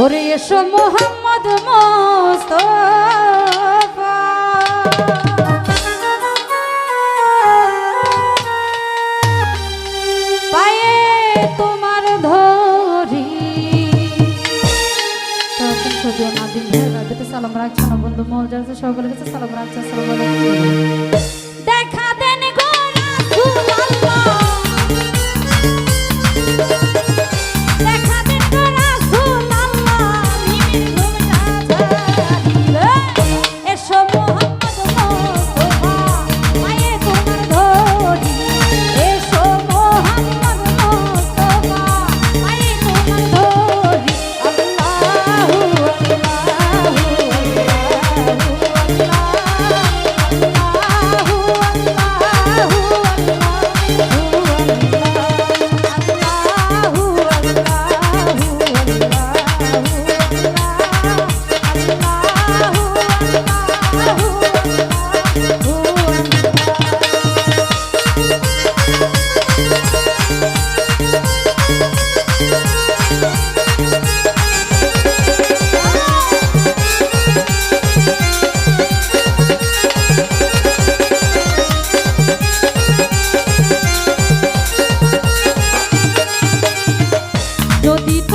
ওরে এসো মোহাম্মদ ধরি। সদিও নাদিম ভাই সালাম রাখছে বন্ধু মহজার সকলের কাছে সালাম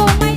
Oh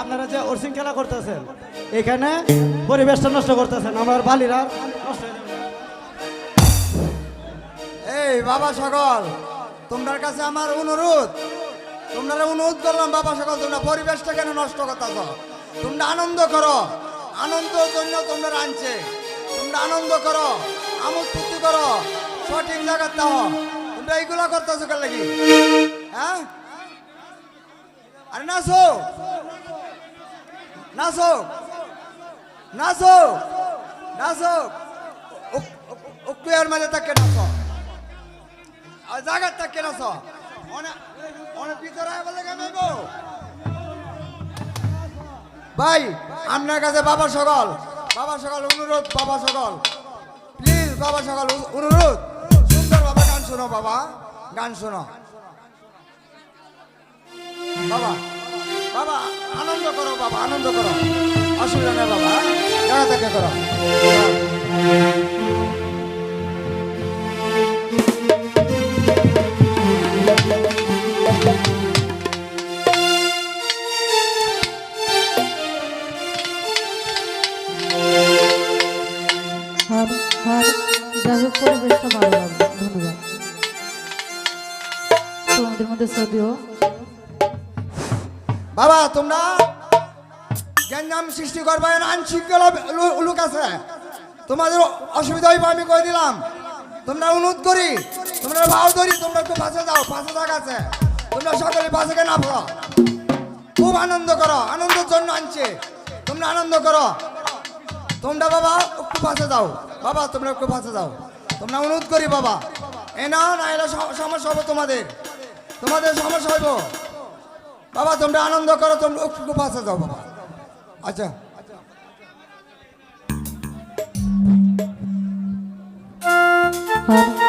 আপনারা যে অর্সিং খেলা করতেছেন, এখানে পরিবেশটা নষ্ট করতেছেন, আমার বালিরা। এই বাবা সকল তোমার কাছে আমার অনুরোধ, তোমরা অনুরোধ করলাম বাবা সকল, তোমরা পরিবেশটা কেন নষ্ট করতেছ? তোমরা আনন্দ করো, আনন্দের জন্য তোমরা আনছে তোমরা আনন্দ করো, আমোদ ফুর্তি করো, সঠিক জায়গার দাও তোমরা এইগুলা করতেছো কেন লাগি হ্যাঁ? আরে নাচো। নাচো নাচো নাচো এর মাঝে তাকে নাচো। আর তাকে নাচো। ভাই, আপনার কাছে বাবা সকল বাবা সকল অনুরোধ, বাবা সকল। প্লিজ, বাবা সকল অনু- অনুরোধ। সুন্দর বাবা গান শোনো বাবা, গান শোনো। বাবা। বাবা, আনন্দ করো বাবা, আনন্দ করো। অসুবিধা নেই বাবা হ্যাঁ? জায়গা থেকে করো। আর যাই পরিবেশটা ভালো লাগবে ধন্যবাদ। তোমাদের মধ্যে যদিও বাবা, তোমরা গ্যাঞ্জাম সৃষ্টি করবে না আইনশৃঙ্খলা লোক আছে। তোমাদের অসুবিধা হইব, আমি কই দিলাম। তোমরা অনুরোধ করি, তোমরা ভাও ধরি, তোমরা একটু পাশে যাও, পাশে আছে। তোমরা সকলে পাশে কেন পড়ো খুব আনন্দ করো, আনন্দের জন্য আনছে। তোমরা আনন্দ করো। তোমরা বাবা, একটু পাশে যাও। বাবা, তোমরা একটু পাশে যাও। তোমরা অনুরোধ করি, বাবা। এ না না এলা সমস্যা হবে তোমাদের। তোমাদের সমস্যা হইব। বাবা তোমরা আনন্দ করো তোমরা একটু পাশে যাও বাবা। আচ্ছা। আর